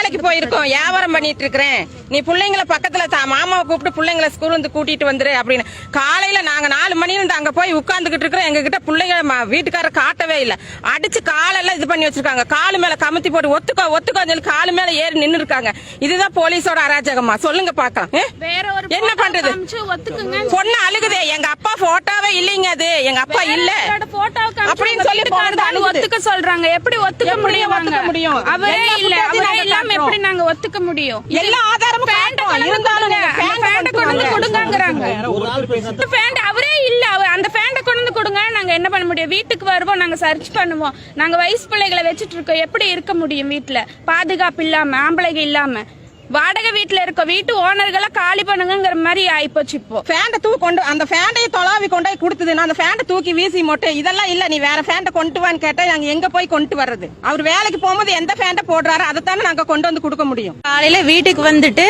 வேலைக்கு போயிருக்கோம் வியாபாரம் பண்ணிட்டு இருக்கிறேன். நீ பிள்ளைங்கள பக்கத்துல மாமாவை கூப்பிட்டு பிள்ளைங்கள ஸ்கூல் வந்து கூட்டிட்டு வந்துரு அப்படின்னு. காலையில நாங்க நாலு மணி இருந்து அங்க போய் உட்கார்ந்துகிட்டு இருக்கிறோம். எங்க கிட்ட பிள்ளைங்க வீட்டுக்காரர் காட்டவே இல்ல. அடிச்சு காலெல்லாம் இது பண்ணி வச்சிருக்காங்க. காலு மேல கமுத்தி போட்டு ஒத்துக்கோ ஒத்துக்கோன்னு சொல்லி காலு மேல ஏறி நின்னு இருக்காங்க இதுதான் போலீஸோட அராஜகமா? சொல்லுங்க பாக்கலாம் வேற என்ன பண்றது? பொண்ணு அழுகுதே. எங்க அப்பா போட்டோவே இல்லைங்க அது. எங்க அப்பா இல்ல. போட்டோ அப்படின்னு சொல்லி. ஒத்துக்க சொல்றாங்க. எப்படி ஒத்துக்க முடியும் ஒத்துக்க முடியும்? அவரே இல்ல. அவரே இல்லாம. எப்படி நாங்க ஒத்துக்க முடியும்? எல்லா ஆதாரமும் இருந்தாலும் பேண்ட் கொண்டு. கொடுங்கங்கறாங்க. பேண்ட் அவரே இல்ல. அவர் அந்த பேண்ட கொண்டு வந்து கொடுங்க. நாங்க என்ன பண்ண முடியும்? வீட்டுக்கு வருவோம். நாங்க சர்ச் பண்ணுவோம். நாங்க வயசு பிள்ளைகளை வச்சிட்டு இருக்கோம். எப்படி இருக்க முடியும் வீட்ல பாதுகாப்பு இல்லாம ஆம்பளைங்க இல்லாம. வாடகை வீட்ல இருக்க வீட்டு ஓனர்களை காலி பண்ணுங்கங்கிற மாதிரி ஆயிப்போச்சு இப்போ. ஃபேண்ட தூக்கி கொண்டு அந்த ஃபேண்டையை தொலாவி கொண்டு போய் கொடுத்தது. நான் அந்த ஃபேண்ட தூக்கி வீசி மொட்டை இதெல்லாம் இல்ல நீ வேற ஃபேண்ட கொண்டு வான்னு கேட்டா நாங்க எங்க போய் கொண்டு வர்றது? அவர் வேலைக்கு போகும்போது எந்த ஃபேண்ட போடுறாரு அதைத்தானே நாங்க கொண்டு வந்து கொடுக்க முடியும். காலையில வீட்டுக்கு வந்துட்டு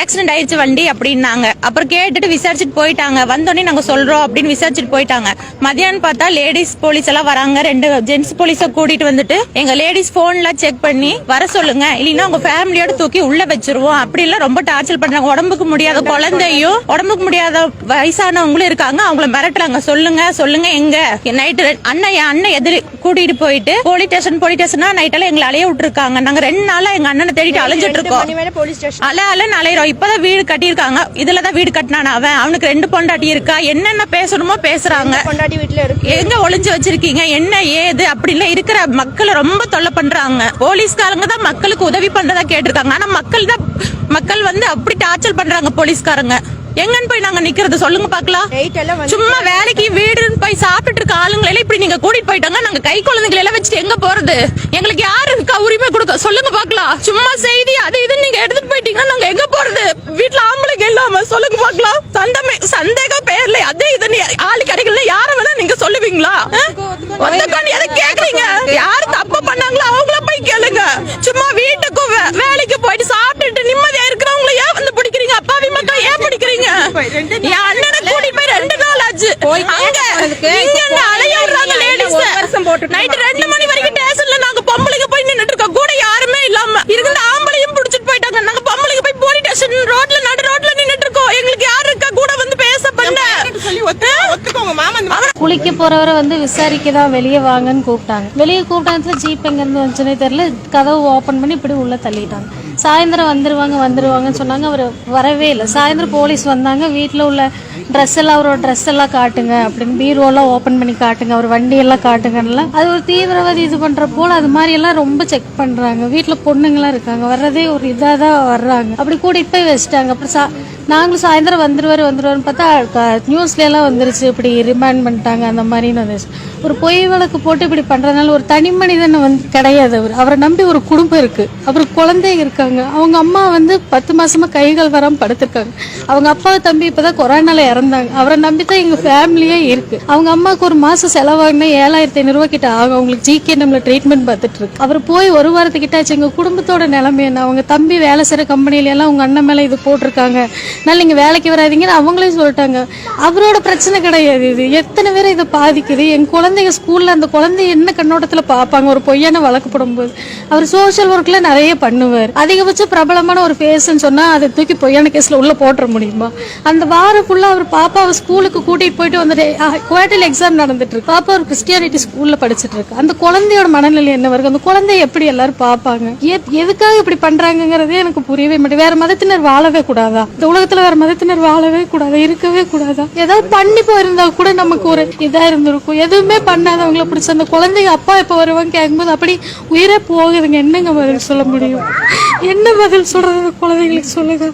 ஆக்சிடென்ட் ஆயிடுச்சு வண்டி அப்படின்னாங்க. அப்புறம் கேட்டுட்டு விசாரிச்சுட்டு போயிட்டாங்க. வந்தோடனே நாங்க சொல்றோம் அப்படின்னு விசாரிச்சுட்டு போயிட்டாங்க. மதியானம் பார்த்தா லேடிஸ் போலீஸ் எல்லாம் வராங்க. ரெண்டு ஜென்ஸ் போலீஸ கூட்டிட்டு வந்துட்டு எங்க லேடிஸ் போன்ல செக் பண்ணி வர சொல்லுங்க. இல்லைன்னா உங்க ஃபேமிலியோட தூக்கி உள்ள வச்சிருவோம். அப்படி எல்லாம் ரொம்ப டார்ச்சர் பண்றாங்க. உடம்புக்கு முடியாத குழந்தையும் உடம்புக்கு முடியாத வயசானவங்களும் இருக்காங்க. அவங்கள மிரட்டுறாங்க. சொல்லுங்க சொல்லுங்க எங்க? நைட்டு அண்ணன் என் அண்ணன் எதிரி கூட்டிட்டு போயிட்டு போலீஸ் ஸ்டேஷன் போலீஸ் ஸ்டேஷனா நைட்டெல்லாம் எங்களை அலைய விட்டுருக்காங்க. நாங்க ரெண்டு நாளா எங்க அண்ணனை தேடிட்டு அலைஞ்சிட்டு இருக்கோம். அல அலன்னு அலையிறோம். இப்பதான் வீடு கட்டியிருக்காங்க. இதுலதான் வீடு கட்டினான அவன். அவனுக்கு ரெண்டு பொண்டாட்டி இருக்கா? என்னென்ன பேசணுமோ பேசுறாங்க. பொண்டாட்டி வீட்டுல இருக்கு. எங்க ஒளிஞ்சு வச்சிருக்கீங்க? என்ன ஏது? அப்படின்லாம் இருக்கிற மக்களை ரொம்ப தொல்லை பண்றாங்க. போலீஸ்காரங்க தான் மக்களுக்கு உதவி பண்றதா கேட்டிருக்காங்க. ஆனா மக்கள் தான் மக்கள் வந்து அப்படி டார்ச்சர் பண்றாங்க போலீஸ்காரங்க. எங்கன்னு போய் நாங்க நிக்கிறது? சொல்லுங்க பாக்கலாம் சும்மா வேலைக்கு வீடுன்னு போய் சாப்பிட்டுட்டு இருக்க ஆளுங்களை இப்படி நீங்க கூட்டிட்டு போயிட்டாங்க. நாங்க கை குழந்தைகளை எல்லாம் வச்சுட்டு எங்க போறது? எங்களுக்கு யாரு உரிமை கொடுக்க? சொல்லுங்க பாக்கலாம் சும்மா செய்தி அது இது நீங்க எடுத்துட்டு போயிட்டீங்கன்னா நாங்க எங்க போறது? வீட்டுல ஆம்பளைங்க இல்லாம சொல்லுங்க பாக்கலாம் சந்தமே சந்தேக பேர்ல அதே இது நீ ஆளு கிடைக்கல யார வேணா நீங்க சொல்லுவீங்களா? ஒத்துக்கொண்டு எதை கேக்குறீங்க? யாரு தப்பு பண்ணாங்களோ அவங்கள போய் கேளுங்க. சும்மா வீட்டுக்கு வே- வேலைக்கு போயிட்டு சாப்பிட்டுட்டு நிம்மதியா இருக்கிறவங்கள ஏன் வந்து பிடிக்கிறீங்க அப்பாவி மக்கள் ஏன் பிடிக்கிறீங்க என் அண்ணனை கூட்டிட்டு போய் ரெண்டு நாள் ஆச்சு ஒரு வருஷம் போட்டுட்டு நைட் ரெண்டு மணி வரைக்கும் ஸ்டேஷன்ல நாங்க பொம்பளைங்க போய் நின்னுட்டு இருக்கோம். கூட யாருமே இல்லாம. இருக்கிற ஆம்பளையும் புடிச்சிட்டு போயிட்டாங்க. நாங்க பொம்பளைங்க போய் போலீஸ் ஸ்டேஷன் ரோட்ல நடு ரோட்ல நின்னுட்டு இருக்கோம். எங்களுக்கு யாரு இருக்கா? கூட வந்து பேச பண்ண. ஒத்துக்கோங்க மாமா குளிக்க போறவரை வந்து விசாரிக்க தான் வெளியே வாங்கன்னு கூப்பிட்டாங்க. வெளியே கூப்பிட்டாங்க ஜீப் எங்க இருந்து வந்துச்சுனே தெரியல. கதவு ஓபன் பண்ணி இப்படி உள்ள தள்ளிட்டாங்க. சாயந்தரம் வந்துருவாங்க வந்துருவாங்கன்னு சொன்னாங்க. அவர் வரவே இல்லை. சாயந்தரம் போலீஸ் வந்தாங்க. வீட்டில் உள்ள ட்ரெஸ் எல்லாம் அவரோட ட்ரெஸ் எல்லாம் காட்டுங்க அப்படின்னு பீரோலாம் ஓப்பன் பண்ணி காட்டுங்க. அவர் வண்டி எல்லாம் காட்டுங்கன்னு அது ஒரு தீவிரவாதி இது பண்ற போல அது மாதிரி எல்லாம் ரொம்ப செக் பண்றாங்க. வீட்டில் பொண்ணுங்களாம் இருக்காங்க. வர்றதே ஒரு இதாக தான் வர்றாங்க. அப்படி கூட்டிகிட்டு போய் வச்சுட்டாங்க. அப்புறம் சா நாங்களும் சாயந்தரம் வந்துருவாரு வந்துருவாருன்னு பார்த்தா க- நியூஸ்ல எல்லாம் வந்துருச்சு. இப்படி ரிமாண்ட் பண்ணிட்டாங்க. அந்த மாதிரின்னு வந்துருச்சு ஒரு பொய் வழக்கு போட்டு இப்படி பண்றதுனால ஒரு தனி மனிதன் வந்து கிடையாது அவர். அவரை நம்பி ஒரு குடும்பம் இருக்கு. அப்புறம் குழந்தைங்க இருக்காங்க. அவங்க அம்மா வந்து பத்து மாசமா கைகள் வராம படுத்திருக்காங்க. அவங்க அப்பா தம்பி இப்பதான் கொரோனால இறந்தாங்க அவரை நம்பி தான் எங்கள் ஃபேமிலியே இருக்குது அவங்க அம்மாவுக்கு ஒரு மாதம் செலவாகினா ஏழாயிரத்தி ஐநூறுரூவா கிட்ட ஆகும். அவங்களுக்கு ஜிகே நம்மள ட்ரீட்மெண்ட் பார்த்துட்டு இருக்கு. அவர் போய் ஒரு வாரத்துக்கிட்ட ஆச்சு குடும்பத்தோட நிலைமை என்ன? அவங்க தம்பி வேலை செய்கிற கம்பெனில எல்லாம் அண்ணன் மேலே இது போட்டிருக்காங்க. அதனால நீங்கள் வேலைக்கு வராதீங்கன்னு அவங்களே சொல்லிட்டாங்க. அவரோட பிரச்சனை கிடையாது இது. எத்தனை பேரை இதை பாதிக்குது? என் குழந்தைங்க ஸ்கூலில் அந்த குழந்தை என்ன கண்ணோட்டத்தில் பார்ப்பாங்க? ஒரு பொய்யான வழக்கு போடும்போது. அவர் சோஷியல் ஒர்க்கில் நிறைய பண்ணுவார். அதிகபட்சம் பிரபலமான ஒரு ஃபேஸ்ன்னு சொன்னால் அதை தூக்கி பொய்யான கேஸில் உள்ளே போட்டுற முடியுமா? அந்த வாரம் ஃபுல்லாக அவர் பாப்பாவை ஸ்கூலுக்கு கூட்டிட்டு போயிட்டு வந்துட்டு குவார்டர்லி எக்ஸாம் நடந்துட்டு இருக்கு பாப்பா ஒரு கிறிஸ்டியானிட்டி ஸ்கூல்ல படிச்சுட்டு இருக்கு அந்த குழந்தையோட மனநிலை என்ன வருது? அந்த குழந்தைய எப்படி எல்லாரும் பார்ப்பாங்க? எதுக்காக இப்படி பண்றாங்கங்கிறதே எனக்கு புரியவே மாட்டேன் வேற மதத்தினர் வாழவே கூடாதா? இந்த உலகத்துல வேற மதத்தினர் வாழவே கூடாதா? இருக்கவே கூடாதா? ஏதாவது பண்ணி போயிருந்தா கூட நமக்கு ஒரு இதா இருந்திருக்கும். எதுவுமே பண்ணாதவங்கள பிடிச்ச அந்த குழந்தைங்க அப்பா எப்ப வருவாங்க கேட்கும்போது அப்படி உயிரே போகுதுங்க. என்னங்க பதில் சொல்ல முடியும்? என்ன பதில் சொல்றது குழந்தைங்களுக்கு சொல்லுங்க.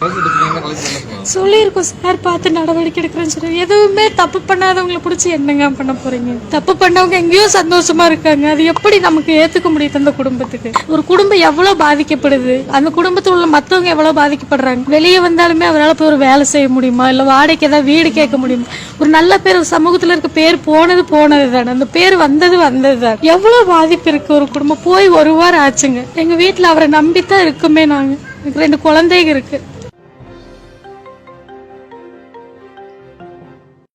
சொல்லியிருக்கோம் சார் பார்த்து நடவடிக்கை எடுக்கிறேன்னு சொல்லி. எதுவுமே தப்பு பண்ணாதவங்களை பிடிச்சி என்னங்க பண்ண போறீங்க? தப்பு பண்ணவங்க எங்கேயோ சந்தோஷமா இருக்காங்க. அது எப்படி நமக்கு ஏத்துக்க முடியுது அந்த குடும்பத்துக்கு? ஒரு குடும்பம் எவ்வளவு பாதிக்கப்படுது? அந்த குடும்பத்தில் உள்ள மற்றவங்க எவ்வளவு பாதிக்கப்படுறாங்க? வெளியே வந்தாலுமே அவரால் போய் ஒரு வேலை செய்ய முடியுமா? இல்லை வாடகைக்கு ஏதாவது வீடு கேட்க முடியுமா? ஒரு நல்ல பேர் சமூகத்தில் இருக்க பேர் போனது போனது தானே. அந்த பேர் வந்தது வந்தது தான். எவ்வளவு பாதிப்பு இருக்கு ஒரு குடும்பம்? போய் ஒரு வாரம் ஆச்சுங்க. எங்க வீட்டில் அவரை நம்பித்தான் இருக்குமே நாங்க. எனக்கு ரெண்டு குழந்தைங்க இருக்குது